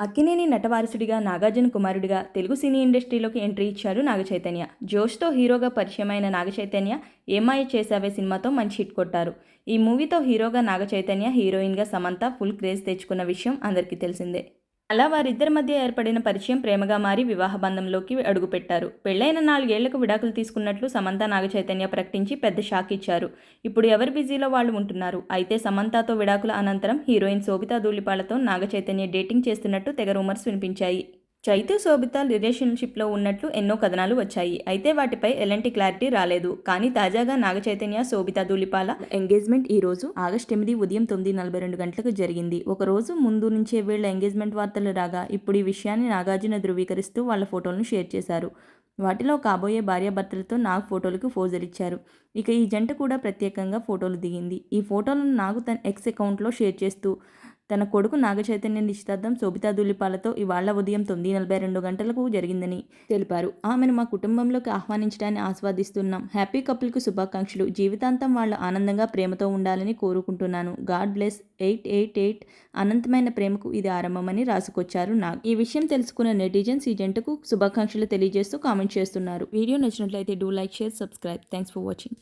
అక్కినేని నటవారసుడిగా నాగార్జున కుమారుడిగా తెలుగు సినీ ఇండస్ట్రీలోకి ఎంట్రీ ఇచ్చారు నాగచైతన్య. జోష్తో హీరోగా పరిచయమైన నాగచైతన్య ఏమాయ చేసావే సినిమాతో మంచి హిట్ కొట్టారు. ఈ మూవీతో హీరోగా నాగచైతన్య హీరోయిన్గా సమంత ఫుల్ క్రేజ్ తెచ్చుకున్న విషయం అందరికీ తెలిసిందే. అలా వారిద్దరి మధ్య ఏర్పడిన పరిచయం ప్రేమగా మారి వివాహ బంధంలోకి అడుగుపెట్టారు. పెళ్ళైన నాలుగేళ్ళకు విడాకులు తీసుకున్నట్లు సమంత నాగచైతన్య ప్రకటించి పెద్ద షాక్ ఇచ్చారు. ఇప్పుడు ఎవరు బిజీలో వాళ్ళు ఉంటున్నారు? అయితే సమంతతో విడాకుల అనంతరం హీరోయిన్ శోభితా ధూళిపాలతో నాగచైతన్య డేటింగ్ చేస్తున్నట్టు తెగ రూమర్స్ వినిపించాయి. చైతు శోభిత రిలేషన్షిప్లో ఉన్నట్లు ఎన్నో కథనాలు వచ్చాయి. అయితే వాటిపై ఎలాంటి క్లారిటీ రాలేదు. కానీ తాజాగా నాగ చైతన్య శోభిత ధూళిపాల ఎంగేజ్మెంట్ ఈ రోజు ఆగస్ట్ ఎనిమిది ఉదయం తొమ్మిది నలభై రెండు గంటలకు జరిగింది. ఒక రోజు ముందు నుంచే వీళ్ళ ఎంగేజ్మెంట్ వార్తలు రాగా ఇప్పుడు ఈ విషయాన్ని నాగార్జున ధృవీకరిస్తూ వాళ్ళ ఫోటోలను షేర్ చేశారు. వాటిలో కాబోయే భార్యాభర్తలతో నాగ్ ఫోటోలకు ఫోజులు ఇచ్చారు ఇక ఈ జంట కూడా ప్రత్యేకంగా ఫోటోలు దిగింది. ఈ ఫోటోలను నాగు తన ఎక్స్ అకౌంట్లో షేర్ చేస్తూ తన కొడుకు నాగచైతన్య నిశ్చితార్థం శోభితా దులిపాలతో ఇవాళ ఉదయం తొమ్మిది నలభై రెండు గంటలకు జరిగిందని తెలిపారు. ఆమెను మా కుటుంబంలోకి ఆహ్వానించడాన్ని ఆస్వాదిస్తున్నాం. హ్యాపీ కపుల్కు శుభాకాంక్షలు. జీవితాంతం వాళ్ళు ఆనందంగా ప్రేమతో ఉండాలని కోరుకుంటున్నాను. God bless. Eight eight eight అనంతమైన ప్రేమకు ఇది ఆరంభమని రాసుకొచ్చారు నాగ్. ఈ విషయం తెలుసుకున్న నెటిజన్స్ ఈ జంటకు శుభాకాంక్షలు తెలియజేస్తూ కామెంట్ చేస్తున్నారు. వీడియో నచ్చినట్లయితే do like share subscribe. Thanks for watching.